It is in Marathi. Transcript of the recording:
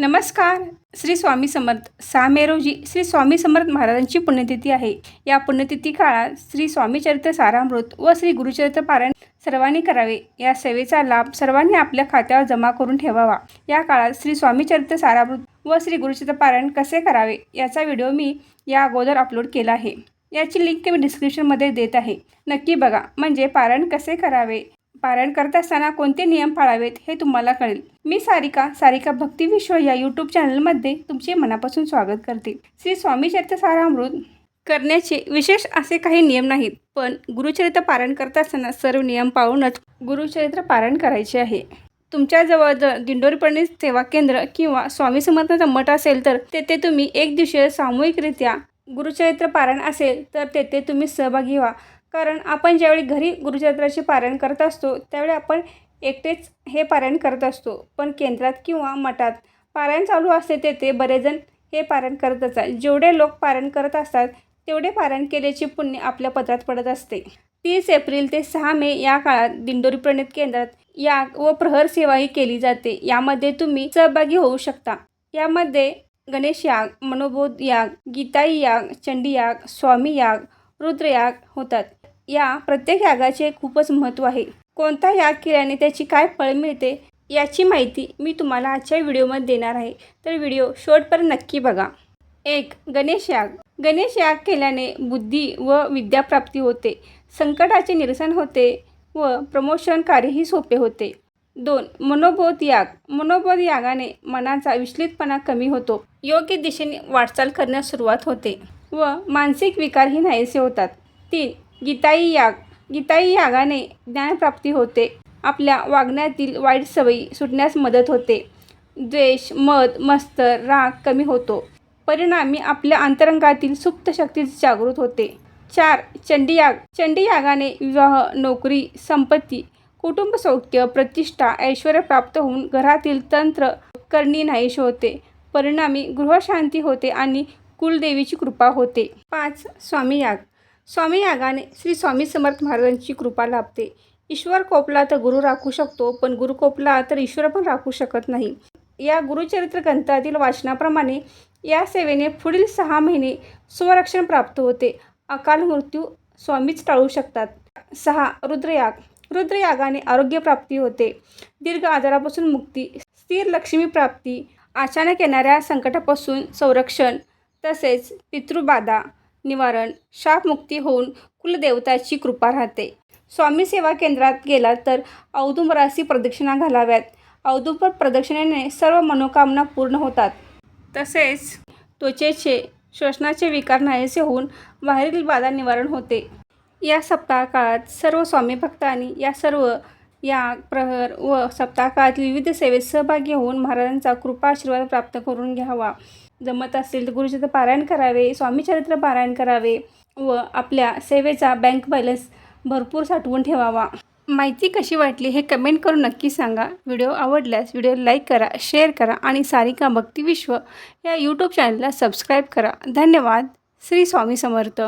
नमस्कार. श्री स्वामी समर्थ सहा मे रोजी श्री स्वामी समर्थ महाराजांची पुण्यतिथी आहे. या पुण्यतिथी काळात श्री स्वामीचरित्र सारामृत व श्री गुरुचरित्र पारायण सर्वांनी करावे. या सेवेचा लाभ सर्वांनी आपल्या खात्यावर जमा करून ठेवावा. या काळात श्री स्वामीचरित्र सारामृत व श्री गुरुचरित्र पारायण कसे करावे याचा व्हिडिओ मी या अगोदर अपलोड केला आहे. याची लिंक मी डिस्क्रिप्शनमध्ये देत आहे. नक्की बघा. म्हणजे पारायण कसे करावे? पारायण करत असताना कोणते नियम पाळावेत हे तुम्हाला कळेल. मी सारिका सारिका भक्ती विश्व या यूट्यूब चॅनलमध्ये तुमचे मनापासून स्वागत करते. श्री स्वामी चरित्रसारामृत करण्याचे विशेष असे काही नियम नाहीत पण गुरुचरित्र पारायण करत असताना सर्व नियम पाळूनच गुरुचरित्र पारायण करायचे आहे. तुमच्याजवळ जर दिंडोरीपर्णी सेवा केंद्र किंवा स्वामी समर्थांचा मठ असेल तर तेथे तुम्ही एक दिवशीय सामूहिकरित्या गुरुचरित्र पारायण असेल तर तेथे तुम्ही सहभागी व्हा. कारण आपण ज्यावेळी घरी गुरुचरित्राचे पारायण करत असतो त्यावेळी आपण एकटेच हे पारायण करत असतो. पण केंद्रात किंवा मठात पारायण चालू असते तेथे बरेचजण हे पारायण करत असतात. जेवढे लोक पारायण करत असतात तेवढे पारायण केल्याचे पुण्य आपल्या पत्रात पडत असते. तीस एप्रिल ते सहा मे या काळात दिंडोरी प्रणित केंद्रात याग व प्रहर सेवाही केली जाते. यामध्ये तुम्ही सहभागी होऊ शकता. यामध्ये गणेश याग मनोबोध याग गीताई याग चंडी याग स्वामी याग रुद्रयाग होतात. या प्रत्येक यागाचे खूपच महत्त्व आहे. कोणता याग केल्याने त्याची काय फळ मिळते याची माहिती मी तुम्हाला आजच्या व्हिडिओमध्ये देणार आहे. तर व्हिडिओ शेवटपर्यंत नक्की बघा. एक गणेश याग. गणेश याग केल्याने बुद्धी व विद्याप्राप्ती होते. संकटाचे निरसन होते व प्रमोशन कार्यही सोपे होते. दोन मनोबोध याग. मनोबोध यागाने मनाचा विचलितपणा कमी होतो. योग्य दिशेने वाटचाल करण्यास सुरुवात होते व मानसिक विकारही नाहीसे होतात. तीन गीताई याग गीताई यागाने ज्ञानप्राप्ती होते. आपल्या वागण्यातील वाईट सवयी सुटण्यास मदत होते. द्वेष मद मस्तर राग कमी होतो. परिणामी आपल्या अंतरंगातील सुप्त शक्ती जागृत होते. चार चंडीयाग चंडीयागाने विवाह नोकरी संपत्ती कुटुंब सौख्य प्रतिष्ठा ऐश्वर प्राप्त होऊन घरातील तंत्र करणी नाहीश होते. परिणामी गृहशांती होते आणि कुलदेवीची कृपा होते. पाच स्वामी याग स्वामी यागाने श्री स्वामी समर्थ महाराजांची कृपा लाभते. ईश्वर कोपला तर गुरु राखू शकतो पण गुरु कोपला तर ईश्वर पण राखू शकत नाही. या गुरुचरित्र ग्रंथातील वाचनाप्रमाणे या सेवेने पुढील सहा महिने स्वरक्षण प्राप्त होते. अकाल मृत्यू स्वामीच टाळू शकतात. सहा रुद्रयाग. रुद्रयागाने आरोग्यप्राप्ती होते. दीर्घ आजारापासून मुक्ती स्थिर लक्ष्मी प्राप्ती अचानक येणाऱ्या संकटापासून संरक्षण तसेच पितृबाधा. निवारण शापमुक्ती होऊन कुलदेवताची कृपा राहते. स्वामी सेवा केंद्रात गेलात तर औदुंबरासी प्रदक्षिणा घालाव्यात. औदुंबर प्रदक्षिणेने सर्व मनोकामना पूर्ण होतात. तसेच त्वचेचे श्वसनाचे विकार नाहीसे होऊन बाहेरील बाधा निवारण होते. या सप्ताह काळात सर्व स्वामी भक्तांनी या सर्व या प्रहर व सप्ताह विविध सेवेत सहभागी होऊन महाराजांचा कृपा आशीर्वाद प्राप्त करून घ्यावा. जमत असेल तर गुरुचरित्र पारायण करावे स्वामीचरित्र पारायण करावे व आपल्या सेवेचा बँक बॅलन्स भरपूर साठवून ठेवावा. माहिती कशी वाटली हे कमेंट करून नक्की सांगा. व्हिडिओ आवडल्यास व्हिडिओ लाईक करा शेअर करा आणि सारिका भक्ती विश्व या यूट्यूब चॅनलला सबस्क्राईब करा. धन्यवाद. श्री स्वामी समर्थ.